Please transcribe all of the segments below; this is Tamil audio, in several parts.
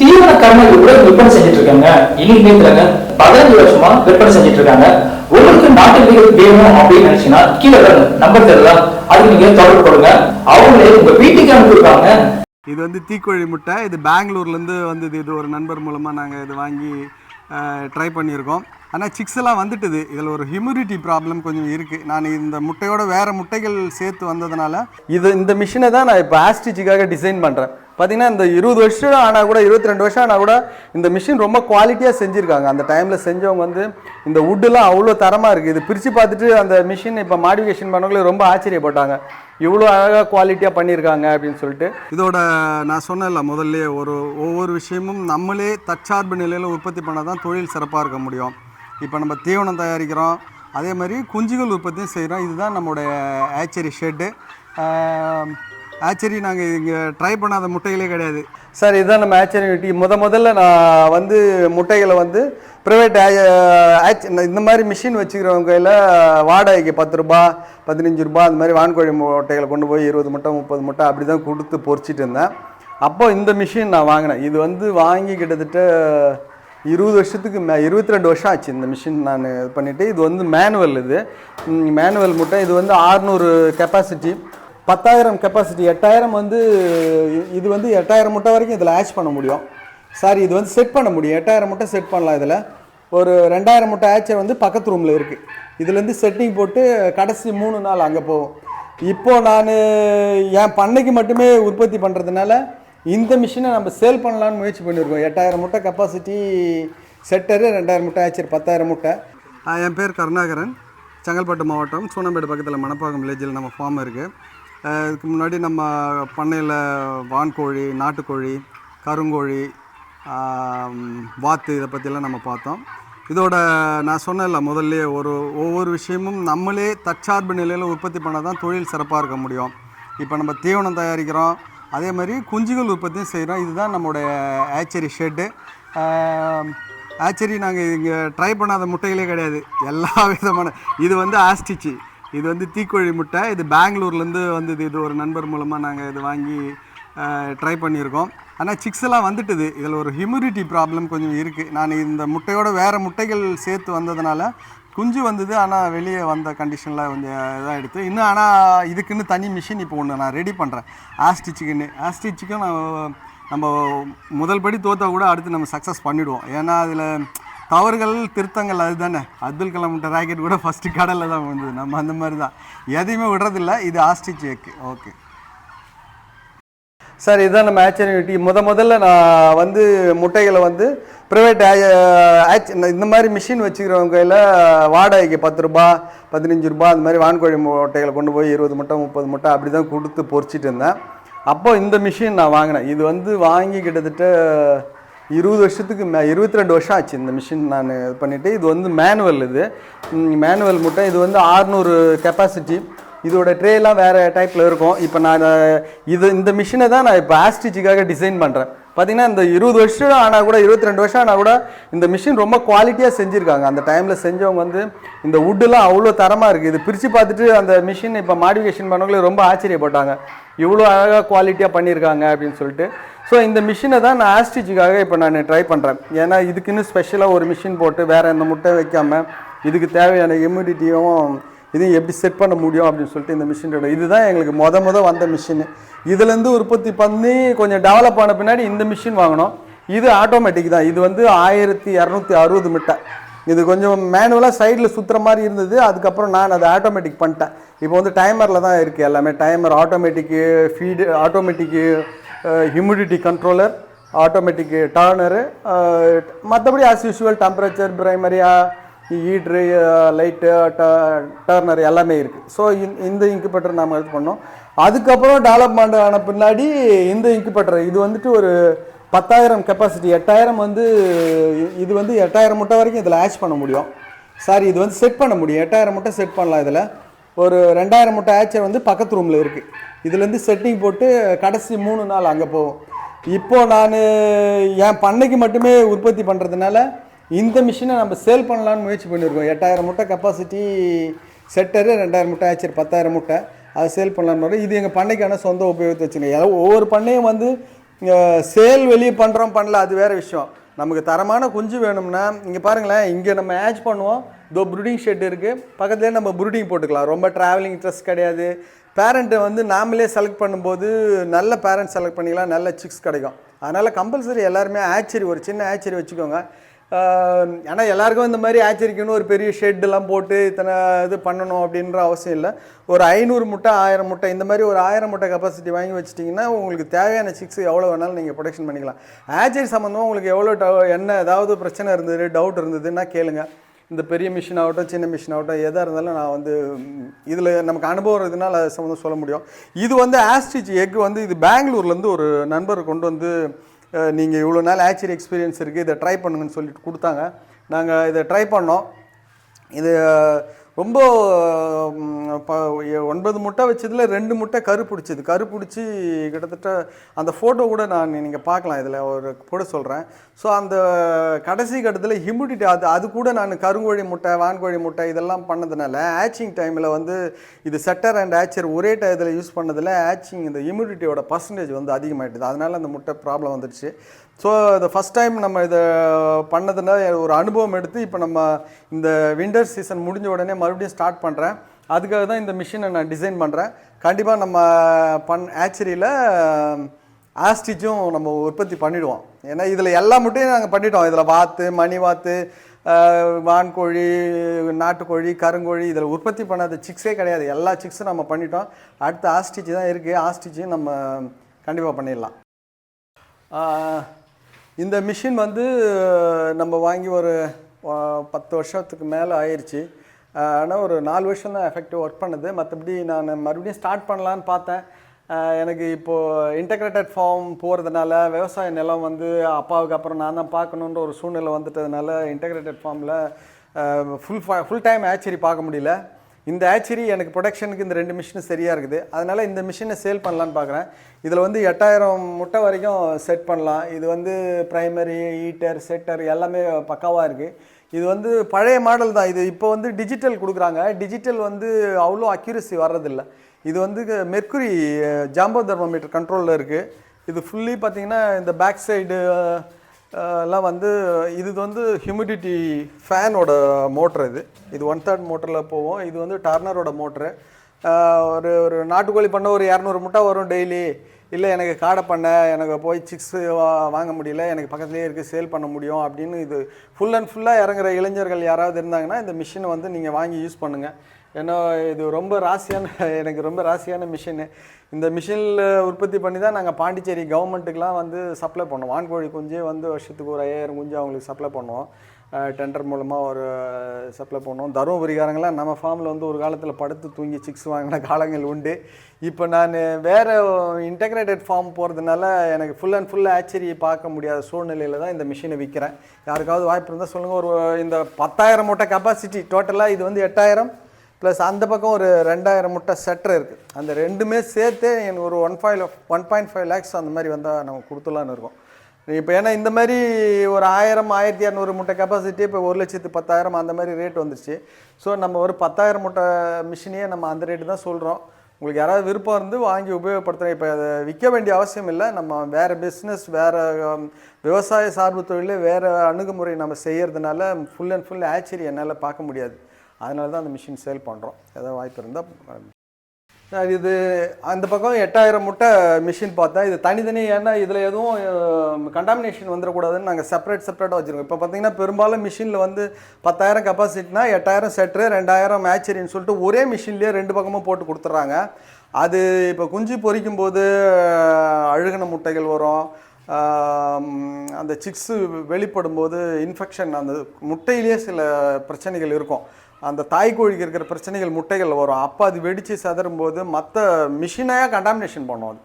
தீவிர கர்மங்கள் கூட விற்பனை செஞ்சுட்டு இருக்காங்க இன்னைக்கு நேரத்துலங்க பதினஞ்சு வருஷமா விற்பனை செஞ்சுட்டு இருக்காங்க உங்களுக்கு நாட்டு விதைகள் வேணும் அப்படின்னு நினைச்சீங்கன்னா கீழே நம்பர் தெரியலாம் அதுக்கு நீங்க தொடர்பு கொடுங்க. அவங்களே உங்க வீட்டுக்கு அனுப்பிடுவாங்க இது வந்து தீக்கோழி முட்டை. இது பெங்களூர்லேருந்து வந்தது. இது ஒரு நண்பர் மூலமாக நாங்கள் இது வாங்கி ட்ரை பண்ணியிருக்கோம். ஆனால் சிக்ஸ் எல்லாம் வந்துட்டுது. இதில் ஒரு ஹியூமிடிட்டி ப்ராப்ளம் கொஞ்சம் இருக்குது நான் இந்த முட்டையோட வேறு முட்டைகள் சேர்த்து வந்ததுனால இது இந்த மிஷினை தான் நான் இப்போ ஆஸ்டிச்சுக்காக டிசைன் பண்ணுறேன் பார்த்தீங்கன்னா இந்த இருபது வருஷம் ஆனால் கூட இருபத்தி ரெண்டு வருஷம் ஆனால் கூட இந்த மிஷின் ரொம்ப குவாலிட்டியாக செஞ்சுருக்காங்க. அந்த டைமில் செஞ்சவங்க வந்து இந்த வுட்டுலாம் அவ்வளோ தரமாக இருக்குது இது பிரித்து பார்த்துட்டு அந்த மிஷின் இப்போ மாடிஃபிகேஷன் பண்ணவங்களே ரொம்ப ஆச்சரியப்பட்டாங்க. இவ்வளோ அழகாக குவாலிட்டியாக பண்ணியிருக்காங்க அப்படின்னு சொல்லிட்டு. இதோட நான் சொன்னேன்ல முதல்ல ஒரு ஒவ்வொரு விஷயமும் நம்மளே தற்சார்பு நிலையில் உற்பத்தி பண்ணால் தான் தொழில் சிறப்பாக இருக்க முடியும். இப்போ நம்ம தீவனம் தயாரிக்கிறோம். அதே மாதிரி குஞ்சுகள் உற்பத்தியும் செய்கிறோம் இதுதான் நம்மளுடைய ஆச்சரி ஷெட்டு ஆச்சரி நாங்கள் இங்கே ட்ரை பண்ணாத முட்டைகளே கிடையாது. சார் இதுதான் நம்ம ஆச்சரியம் முத முதல்ல நான் வந்து முட்டைகளை வந்து ப்ரைவேட் இந்த மாதிரி மிஷின் வச்சுக்கிறவங்க கையில் வாடகைக்கு பத்து ரூபா பதினஞ்சு ரூபா அந்த மாதிரி வான்கோழி முட்டைகளை கொண்டு போய் இருபது முட்டை முப்பது முட்டை அப்படி தான் கொடுத்து பொறிச்சிட்டு இருந்தேன். அப்போ இந்த மிஷின் நான் வாங்கினேன். இது வந்து வாங்கி கிட்டத்தட்ட இருபது வருஷத்துக்கு மே இருபத்தி ரெண்டு வருஷம் ஆச்சு இந்த மிஷின் நான் இது பண்ணிவிட்டு இது வந்து மேனுவல் இது. மேனுவல் முட்டை. இது வந்து ஆறுநூறு கெப்பாசிட்டி பத்தாயிரம் கெப்பாசிட்டி எட்டாயிரம் வந்து இது வந்து எட்டாயிரம் முட்டை வரைக்கும் இதில் ஆச் பண்ண முடியும். சாரி இது வந்து செட் பண்ண முடியும். எட்டாயிரம் முட்டை செட் பண்ணலாம் இதில். ஒரு ரெண்டாயிரம் முட்டை ஆச்சை வந்து பக்கத்து ரூமில் இருக்குது இதுலேருந்து செட்டிங் போட்டு கடைசி மூணு நாள் அங்கே போகும். இப்போ நான் என் பண்ணைக்கு மட்டுமே உற்பத்தி பண்ணுறதுனால இந்த மிஷினை நம்ம சேல் பண்ணலான்னு முயற்சி பண்ணியிருக்கோம் எட்டாயிரம் முட்டை கெப்பாசிட்டி செட்டரு ரெண்டாயிரம் முட்டை ஆச்சர் பத்தாயிரம் முட்டை. என் பேர் கருணாகரன். செங்கல்பட்டு மாவட்டம் சூனம்பேடு பக்கத்தில் மணப்பாக்கம் வில்லேஜில் நம்ம ஃபார்ம் இருக்குது இதுக்கு முன்னாடி நம்ம பண்ணையில் வான்கோழி நாட்டுக்கோழி கருங்கோழி வாத்து இதை பற்றிலாம் நம்ம பார்த்தோம். இதோட நான் சொன்னேன்ல முதல்ல ஒரு ஒவ்வொரு விஷயமும் நம்மளே தற்சார்பு நிலையில் உற்பத்தி பண்ணால் தான் தொழில் சிறப்பாக இருக்க முடியும். இப்போ நம்ம தீவனம் தயாரிக்கிறோம் அதே மாதிரி குஞ்சுகள் உற்பத்தியும் செய்கிறோம். இதுதான் நம்மளுடைய ஆச்சரி ஷெட்டு. ஆச்சரி நாங்கள் இங்கே ட்ரை பண்ணாத முட்டைகளே கிடையாது. எல்லா விதமான இது வந்து ஆஸ்டிச்சு. இது வந்து தீக்கோழி முட்டை. இது பெங்களூர்லேருந்து வந்தது. இது ஒரு நண்பர் மூலமாக நாங்கள் இது வாங்கி ட்ரை பண்ணியிருக்கோம். ஆனால் சிக்ஸ் எல்லாம் வந்துட்டுது. இதில் ஒரு ஹியூமிடிட்டி ப்ராப்ளம் கொஞ்சம் இருக்குது நான் இந்த முட்டையோட வேறு முட்டைகள் சேர்த்து வந்ததுனால குஞ்சு வந்தது. ஆனால் வெளியே வந்த கண்டிஷனில் கொஞ்சம் இதாக எடுத்து இன்னும் ஆனால் இதுக்குன்னு தனி மிஷின் இப்போ ஒன்று நான் ரெடி பண்ணுறேன் ஆஸ்டிச்சுக்குன்னு ஆஸ்டிச்சுக்கும் நான் நம்ம முதல் படி தோற்றா கூட அடுத்து நம்ம சக்ஸஸ் பண்ணிவிடுவோம் ஏன்னா அதில் தவறுகள் திருத்தங்கள் அதுதானே. அப்துல் கலாம்கிட்ட ராக்கெட் கூட ஃபஸ்ட்டு கடலில் தான் வந்தது நம்ம அந்த மாதிரி தான். எதையுமே விடுறதில்ல. இது ஆஸ்டிச் ஏக்கு ஓகே சார் இதுதான் நம்ம ஆச்சரிட்டி முத முதல்ல நான் வந்து முட்டைகளை வந்து ப்ரைவேட் இந்த மாதிரி மிஷின் வச்சுக்கிறவங்க கையில் வாடகைக்கு பத்து ரூபா பதினஞ்சு ரூபா அந்த மாதிரி வான்கோழி முட்டைகளை கொண்டு போய் இருபது முட்டை முப்பது முட்டை அப்படி தான் கொடுத்து பொறிச்சிட்டு இருந்தேன். அப்போ இந்த மிஷின் நான் வாங்கினேன். இது வந்து வாங்கி கிட்டத்தட்ட இருபது வருஷத்துக்கு மே இருபத்தி ரெண்டு வருஷம் ஆச்சு இந்த மிஷின் நான் இது பண்ணிவிட்டு இது வந்து மேனுவல் இது. மேனுவல் முட்டை. இது வந்து ஆறுநூறு கெப்பாசிட்டி இதோட ட்ரேலாம் வேறு டைப்பில் இருக்கும். இப்போ நான் இது இந்த மிஷினை தான் நான் இப்போ ஆஸ்டிச்சுக்காக டிசைன் பண்ணுறேன் பார்த்தீங்கன்னா இந்த இருபது வருஷம் ஆனால் கூட இருபத்தி ரெண்டு வருஷம் ஆனால் கூட இந்த மிஷின் ரொம்ப குவாலிட்டியாக செஞ்சுருக்காங்க. அந்த டைமில் செஞ்சவங்க வந்து இந்த வுட்டுலாம் அவ்வளோ தரமாக இருக்குது இது பிரித்து பார்த்துட்டு அந்த மிஷின் இப்போ மாடிஃபிகேஷன் பண்ணவங்களே ரொம்ப ஆச்சரியப்பட்டாங்க. இவ்வளோ அழகாக குவாலிட்டியாக பண்ணியிருக்காங்க அப்படின்னு சொல்லிட்டு. ஸோ இந்த மிஷினை தான் நான் ஆஸ்டிச்சுக்காக இப்போ நான் ட்ரை பண்ணுறேன் ஏன்னா இதுக்குன்னு ஸ்பெஷலாக ஒரு மிஷின் போட்டு வேறு எந்த முட்டை வைக்காமல் இதுக்கு தேவையான இம்யூனிட்டியும் இதையும் எப்படி செட் பண்ண முடியும் அப்படின்னு சொல்லிட்டு இந்த மிஷினோட இதுதான் எங்களுக்கு மொத முத வந்த மிஷின் இதுலேருந்து உற்பத்தி பண்ணி கொஞ்சம் டெவலப் ஆன பின்னாடி இந்த மிஷின் வாங்கினோம் இது ஆட்டோமேட்டிக் தான். இது வந்து ஆயிரத்தி இரநூத்தி அறுபது மிட்டை. இது கொஞ்சம் மேனுவலாக சைடில் சுற்றுற மாதிரி இருந்தது. அதுக்கப்புறம் நான் அதை ஆட்டோமேட்டிக் பண்ணிட்டேன். இப்போ வந்து டைமரில் தான் இருக்குது எல்லாமே. Timer automatic feed automatic humidity controller automatic turner மற்றபடி ஆஸ் யூஷுவல் டெம்பரேச்சர் ப்ரைமரியா ஹீட்ரு லைட்டு டர்னர் எல்லாமே இருக்குது ஸோ இந்த இன்குபேட்டர் நாம் இது பண்ணோம். அதுக்கப்புறம் டெவலப்மெண்ட் ஆன பின்னாடி இந்த இன்குபேட்டர் இது வந்துட்டு ஒரு பத்தாயிரம் கெப்பாசிட்டி எட்டாயிரம் வந்து இது வந்து எட்டாயிரம் முட்டை வரைக்கும் இதில் ஆச் பண்ண முடியும். சாரி இது வந்து செட் பண்ண முடியும். எட்டாயிரம் முட்டை செட் பண்ணலாம் இதில். ஒரு ரெண்டாயிரம் மூட்டை ஆச்சர் வந்து பக்கத்து ரூமில் இருக்குது இதுலேருந்து செட்டிங் போட்டு கடைசி மூணு நாள் அங்கே போகும் இப்போது நான் என் பண்ணைக்கு மட்டுமே உற்பத்தி பண்ணுறதுனால இந்த மிஷினை நம்ம சேல் பண்ணலான்னு முயற்சி பண்ணியிருக்கோம் எட்டாயிரம் முட்டை கெப்பாசிட்டி செட்டரு ரெண்டாயிரம் முட்டை ஆச்சர் பத்தாயிரம் முட்டை. அதை சேல் பண்ணலான்னு இது எங்கள் பண்ணைக்கான சொந்த உபயோகத்தை வச்சுருக்கேன் ஒவ்வொரு பண்ணையும் வந்து சேல் வெளியே பண்ணுறோம் பண்ணல அது வேறு விஷயம். நமக்கு தரமான குஞ்சு வேணும்னா இங்கே பாருங்களேன் இங்கே நம்ம ஆச் பண்ணுவோம். இதோ ப்ரூடிங் ஷெட் இருக்குது பக்கத்துலேயே நம்ம ப்ரூடிங் போட்டுக்கலாம். ரொம்ப ட்ராவலிங் ட்ரெஸ் கிடையாது. பேரண்ட்டை வந்து நாமளே செலக்ட் பண்ணும்போது நல்ல பேரண்ட் செலக்ட் பண்ணிக்கலாம். நல்ல சிக்ஸ் கிடைக்கும். அதனால் கம்பல்சரி எல்லாருமே ஆச்சரி ஒரு சின்ன ஆச்சரி வச்சுக்கோங்க. ஆனால் எல்லாருக்கும் இந்த மாதிரி ஆச்சரிக்கணும் ஒரு பெரிய ஷெட்டெல்லாம் போட்டு இத்தனை இது பண்ணணும் அப்படின்ற அவசியம் இல்லை. ஒரு ஐநூறு முட்டை ஆயிரம் முட்டை இந்த மாதிரி ஒரு ஆயிரம் முட்டை கெப்பாசிட்டி வாங்கி வச்சிட்டிங்கன்னா உங்களுக்கு தேவையான சிக்ஸ் எவ்வளோ வேணாலும் நீங்கள் ப்ரொடக்ஷன் பண்ணிக்கலாம். ஆச்சரி சம்மந்தமாக உங்களுக்கு எவ்வளோ டவு- என்ன ஏதாவது பிரச்சனை இருந்தது டவுட் இருந்ததுன்னா கேளுங்க. இந்த பெரிய மிஷின் ஆகட்டும் சின்ன மிஷின் ஆகட்டும் எதாக இருந்தாலும் நான் வந்து இதில் நமக்கு அனுபவம் இருந்ததுனால அது சம்மந்தம் சொல்ல முடியும். இது வந்து ஆஸ்டிச் எக் வந்து இது பெங்களூர்லேருந்து ஒரு நண்பர் கொண்டு வந்து நீங்கள் இவ்வளோ நாள் ஆக்சுவலி எக்ஸ்பீரியன்ஸ் இருக்குது இதை ட்ரை பண்ணுங்கன்னு சொல்லிட்டு கொடுத்தாங்க. நாங்கள் இதை ட்ரை பண்ணோம். இது ரொம்ப ப- ஒன்பது முட்டை வச்சதில் ரெண்டு முட்டை கரு பிடிச்சிது. கரு பிடிச்சி கிட்டத்தட்ட அந்த ஃபோட்டோ கூட நான் நீங்கள் பார்க்கலாம் இதில் ஒரு போட சொல்கிறேன் ஸோ அந்த கடைசி கட்டத்தில் ஹியூமிடிட்டி அது அது கூட நான் கருங்கோழி முட்டை வான்கோழி முட்டை இதெல்லாம் பண்ணதுனால ஆச்சிங் டைமில் வந்து இது செட்டர் அண்ட் ஆச்சர் ஒரே டயத்தில் யூஸ் பண்ணதில் ஆச்சிங் இந்த ஹியூமிடிட்டியோட பர்சன்டேஜ் வந்து அதிகமாகிட்டுது அதனால அந்த முட்டை ப்ராப்ளம் வந்துடுச்சு. ஸோ இந்த ஃபஸ்ட் டைம் நம்ம இதை பண்ணதுன்னா ஒரு அனுபவம் எடுத்து இப்போ நம்ம இந்த விண்டர் சீசன் முடிஞ்ச உடனே மறுபடியும் ஸ்டார்ட் பண்ணுறேன் அதுக்காக தான் இந்த மிஷினை நான் டிசைன் பண்ணுறேன் கண்டிப்பாக நம்ம பண் ஆச்சரியில் ஆஸ்டிச்சும் நம்ம உற்பத்தி பண்ணிவிடுவோம் ஏன்னா இதில் எல்லா முட்டையும் நாங்கள் பண்ணிட்டோம். இதில் வாத்து மணி வாத்து வான்கோழி நாட்டுக்கோழி கருங்கோழி இதில் உற்பத்தி பண்ணாத சிக்ஸே கிடையாது. எல்லா சிக்ஸும் நம்ம பண்ணிட்டோம். அடுத்து ஆஸ்டிச்சு தான் இருக்குது ஆஸ்டிச்சும் நம்ம கண்டிப்பாக பண்ணிடலாம். இந்த மிஷின் வந்து நம்ம வாங்கி ஒரு பத்து வருஷத்துக்கு மேலே ஆயிடுச்சு ஆனால் ஒரு நாலு வருஷம் தான் எஃபெக்டிவ் ஒர்க் பண்ணுது. மற்றபடி நான் மறுபடியும் ஸ்டார்ட் பண்ணலான்னு பார்த்தேன். எனக்கு இப்போது இன்டகிரேட்டட் ஃபார்ம் போகிறதுனால விவசாய நிலம் வந்து அப்பாவுக்கு அப்புறம் நான் தான் பார்க்கணுன்ற ஒரு சூழ்நிலை வந்துட்டதுனால இன்டகிரேட்டட் ஃபார்மில் ஃபுல் ஃபுல் டைம் ஆச்சரி பார்க்க முடியல. இந்த ஆச்சரி எனக்கு ப்ரொடக்ஷனுக்கு இந்த ரெண்டு மிஷினும் சரியாக இருக்குது. அதனால் இந்த மிஷினை சேல் பண்ணலான்னு பார்க்குறேன் இதில் வந்து எட்டாயிரம் முட்டை வரைக்கும் செட் பண்ணலாம். இது வந்து ப்ரைமரி ஈட்டர் செட்டர் எல்லாமே பக்காவாக இருக்குது இது வந்து பழைய மாடல் தான். இது இப்போ வந்து டிஜிட்டல் கொடுக்குறாங்க. டிஜிட்டல் வந்து அவ்வளோ அக்யூரசி வர்றதில்ல. இது வந்து மெர்க்குரி ஜாம்போ தெர்மோமீட்டர் கண்ட்ரோலில் இருக்குது இது ஃபுல்லி பார்த்தீங்கன்னா இந்த பேக் சைடு எல்லாம் வந்து இது வந்து ஹியூமிடிட்டி ஃபேனோட மோட்ரு இது. இது ஒன் தேர்ட் மோட்டரில் போவோம். இது வந்து டர்னரோட மோட்ரு ஒரு ஒரு நாட்டுக்கோழி பண்ண ஒரு இரநூறு முட்டை வரும் டெய்லி இல்லை எனக்கு காடை பண்ண எனக்கு போய் சிக்ஸ் வாங்க முடியல எனக்கு பக்கத்துலேயே இருக்குது சேல் பண்ண முடியும் அப்படின்னு இது ஃபுல் அண்ட் ஃபுல்லாக இறங்குற இளைஞர்கள் யாராவது இருந்தாங்கன்னா இந்த மிஷினை வந்து நீங்கள் வாங்கி யூஸ் பண்ணுங்கள் ஏன்னா இது ரொம்ப ராசியான எனக்கு ரொம்ப ராசியான மிஷினு இந்த மிஷினில் உற்பத்தி பண்ணி தான் நாங்கள் பாண்டிச்சேரி கவர்மெண்ட்டுக்கெலாம் வந்து சப்ளை பண்ணுவோம். வான்கோழி குஞ்சே வந்து வருஷத்துக்கு ஒரு ஐயாயிரம் குஞ்சு அவங்களுக்கு சப்ளை பண்ணுவோம். டெண்டர் மூலமாக ஒரு சப்ளை பண்ணுவோம் தருமபுரிகாரங்களாம் நம்ம ஃபார்மில் வந்து ஒரு காலத்தில் படுத்து தூங்கி சிக்ஸ் வாங்கின காலங்கள் உண்டு. இப்போ நான் வேறு இன்டெகிரேட்டட் ஃபார்ம் போகிறதுனால எனக்கு ஃபுல் அண்ட் ஃபுல் ஆச்சரி பார்க்க முடியாத சூழ்நிலையில் தான் இந்த மிஷினை விற்கிறேன் யாருக்காவது வாய்ப்பு இருந்தால் சொல்லுங்கள் ஒரு இந்த பத்தாயிரம் மூட்டை கெப்பாசிட்டி டோட்டலாக இது வந்து எட்டாயிரம் ப்ளஸ் அந்த பக்கம் ஒரு ரெண்டாயிரம் முட்டை செட்டர் இருக்குது அந்த ரெண்டுமே சேர்த்து எனக்கு ஒரு one five one point five lakhs அந்த மாதிரி வந்தால் நம்ம கொடுத்துலான்னு இருக்கோம். இப்போ ஏன்னா இந்த மாதிரி ஒரு ஆயிரம் ஆயிரத்தி இரநூறு முட்டை கெப்பாசிட்டி இப்போ ஒரு லட்சத்து பத்தாயிரம் அந்த மாதிரி ரேட் வந்துருச்சு. ஸோ நம்ம ஒரு பத்தாயிரம் முட்டை மிஷினையே நம்ம அந்த ரேட்டு தான் சொல்கிறோம் உங்களுக்கு யாராவது விருப்பம் இருந்து வாங்கி உபயோகப்படுத்துகிறேன் இப்போ அதை விற்க வேண்டிய அவசியம் இல்லை. நம்ம வேறு பிஸ்னஸ் வேறு விவசாய சார்பு தொழிலே வேறு அணுகுமுறை நம்ம செய்கிறதுனால ஃபுல் அண்ட் ஃபுல் ஆச்சரி என்னால் பார்க்க முடியாது. அதனால தான் அந்த மிஷின் சேல் பண்ணுறோம் ஏதாவது வாய்ப்பு இருந்தால் இது அந்த பக்கம் எட்டாயிரம் முட்டை மிஷின் பார்த்தேன். இது தனித்தனி ஏன்னா இதில் எதுவும் கண்டாமினேஷன் வந்துடக்கூடாதுன்னு நாங்கள் செப்பரேட் செப்பரேட்டாக வச்சுருக்கோம். இப்போ பார்த்தீங்கன்னா பெரும்பாலும் மிஷினில் வந்து பத்தாயிரம் கெப்பாசிட்டினா எட்டாயிரம் செட்ரு ரெண்டாயிரம் மேச்சரின்னு சொல்லிட்டு ஒரே மிஷின்லேயே ரெண்டு பக்கமும் போட்டு கொடுத்துட்றாங்க. அது இப்போ குஞ்சு பொரிக்கும் போது அழுகின முட்டைகள் வரும். அந்த சிக்ஸு வெளிப்படும் போது இன்ஃபெக்ஷன் அந்த முட்டையிலேயே சில பிரச்சனைகள் இருக்கும். அந்த தாய்க்கோழிக்கு இருக்கிற பிரச்சனைகள் முட்டைகள் வரும். அப்போ அது வெடித்து சதறும் போது மற்ற மிஷினையாக கண்டாமினேஷன் பண்ணும் அது.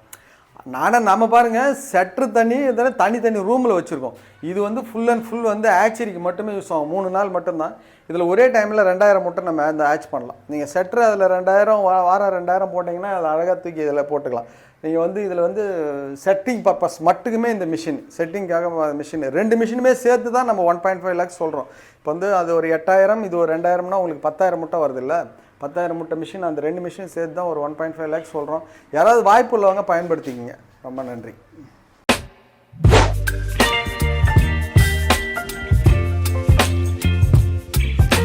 நானும் நம்ம பாருங்க செட்ரு தண்ணி இதெல்லாம் தனி தனி ரூமில் வச்சுருக்கோம். இது வந்து ஃபுல் அண்ட் ஃபுல் வந்து ஆச்சரிக்கு மட்டுமே யூஸ் ஆகும். மூணு நாள் மட்டும்தான். இதில் ஒரே டைமில் ரெண்டாயிரம் முட்டை நம்ம அந்த ஆச் பண்ணலாம். நீங்கள் செட்ரு அதில் ரெண்டாயிரம் வா- வாரம் ரெண்டாயிரம் போட்டிங்கன்னா அதை அழகாக தூக்கி இதில் போட்டுக்கலாம். நீங்கள் வந்து இதில் வந்து செட்டிங் பர்பஸ் மட்டுக்குமே இந்த மிஷின் செட்டிங்காக மிஷின் ரெண்டு மிஷினுமே சேர்த்து தான் நம்ம ஒன் பாயிண்ட் ஃபைவ் லேக்ஸ் சொல்கிறோம் இப்போ வந்து அது ஒரு எட்டாயிரம் இது ஒரு ரெண்டாயிரம்னா உங்களுக்கு பத்தாயிரம் முட்டை வருது இல்லை பத்தாயிரம் முட்டை மிஷின் அந்த ரெண்டு மிஷின் சேர்த்து தான் ஒரு ஒன் பாயிண்ட் ஃபைவ் லேக்ஸ் சொல்கிறோம் யாராவது வாய்ப்பு உள்ளவங்க பயன்படுத்திக்கிங்க. ரொம்ப நன்றி.